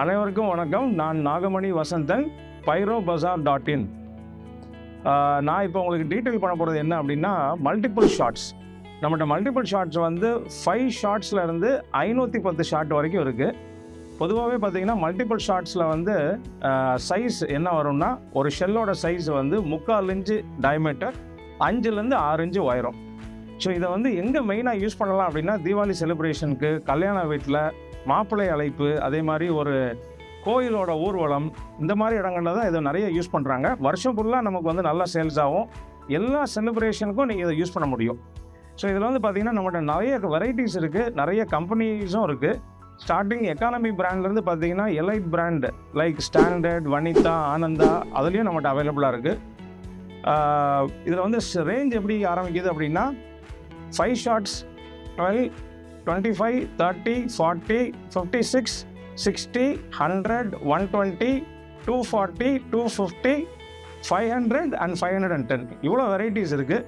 அனைவருக்கும் வணக்கம். நான் நாகமணி வசந்தன் பைரோ பஜார் டாட் இன் நான் இப்போ உங்களுக்கு டீட்டெயில் பண்ண போகிறது என்ன அப்படின்னா மல்டிபிள் ஷார்ட்ஸ் நம்மகிட்ட மல்டிபிள் ஷார்ட்ஸ் வந்து ஃபைவ் ஷார்ட்ஸ்லேருந்து ஐநூற்றி பத்து ஷார்ட் வரைக்கும் இருக்குது பொதுவாகவே பார்த்தீங்கன்னா மல்டிபிள் ஷார்ட்ஸில் வந்து சைஸ் என்ன வரும்னா ஒரு ஷெல்லோட சைஸ் வந்து முக்கால் இன்ச்சு டயமீட்டர் அஞ்சுலேருந்து ஆறு இன்ச்சு உயரம். ஸோ இதை வந்து எங்கே மெயினாக யூஸ் பண்ணலாம் அப்படின்னா தீபாவளி செலிப்ரேஷனுக்கு கல்யாண வீட்டில் மாப்பிள்ளை அழைப்பு அதே மாதிரி ஒரு கோயிலோட ஊர்வலம் இந்த மாதிரி இடங்கள்ல தான் இதை நிறைய யூஸ் பண்ணுறாங்க வருஷம் ஃபுல்லாக நமக்கு வந்து நல்லா சேல்ஸ் ஆகும். எல்லா செலிப்ரேஷனுக்கும் நீங்கள் இதை யூஸ் பண்ண முடியும். ஸோ இதில் வந்து பார்த்தீங்கன்னா நம்மகிட்ட நிறைய வெரைட்டிஸ் இருக்குது நிறைய கம்பெனிஸும் இருக்குது ஸ்டார்டிங் எக்கானமி பிராண்ட்லேருந்து பார்த்தீங்கன்னா elite brand like standard Vanitha Ananda அதுலேயும் நம்மகிட்ட அவைலபிளாக இருக்குது இதில் வந்து ரேஞ்ச் எப்படி ஆரம்பிக்குது அப்படின்னா five shots twelve twenty five thirty forty fifty six sixty hundred one twenty two forty two fifty five hundred and five hundred and ten இவ்வளோ வெரைட்டிஸ் இருக்குது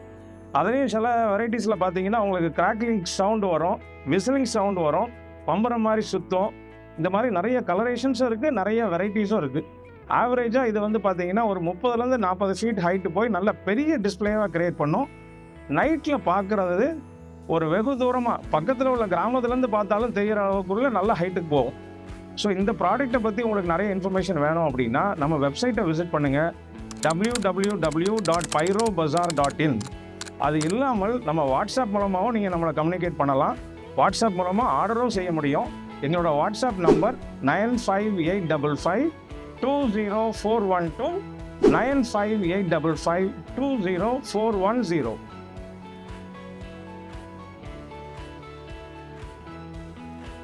அதுலேயும் சில வெரைட்டிஸில் பார்த்தீங்கன்னா உங்களுக்கு கிராக்லிங் சவுண்டு வரும் விசிலிங் சவுண்டு வரும் பம்புற மாதிரி சுத்தம். இந்த மாதிரி நிறைய கலரேஷன்ஸும் இருக்குது நிறைய வெரைட்டிஸும் இருக்குது ஆவரேஜாக இது வந்து பார்த்தீங்கன்னா ஒரு முப்பதுலேருந்து நாற்பது ஃபீட் ஹைட்டு போய் நல்ல பெரிய டிஸ்பிளேவாக க்ரியேட் பண்ணும். நைட்டில் பார்க்குறது ஒரு வெகு தூரமாக பக்கத்தில் உள்ள கிராமத்துலேருந்து பார்த்தாலும் தெரிகிற அளவுக்குள்ள நல்ல ஹைட்டுக்கு போகும். ஸோ இந்த ப்ராடக்ட்டை பற்றி உங்களுக்கு நிறைய இன்ஃபர்மேஷன் வேணும் அப்படின்னா நம்ம வெப்சைட்டை விசிட் பண்ணுங்கள் W W W dot pyro bazaar dot in அது இல்லாமல் நம்ம வாட்ஸ்அப் மூலமாகவும் நீங்கள் நம்மளை கம்யூனிகேட் பண்ணலாம். வாட்ஸ்அப் மூலமாக ஆர்டரும் செய்ய முடியும். என்னோட WhatsApp number nine five eight double five two zero four one two nine five eight double five two zero four one zero.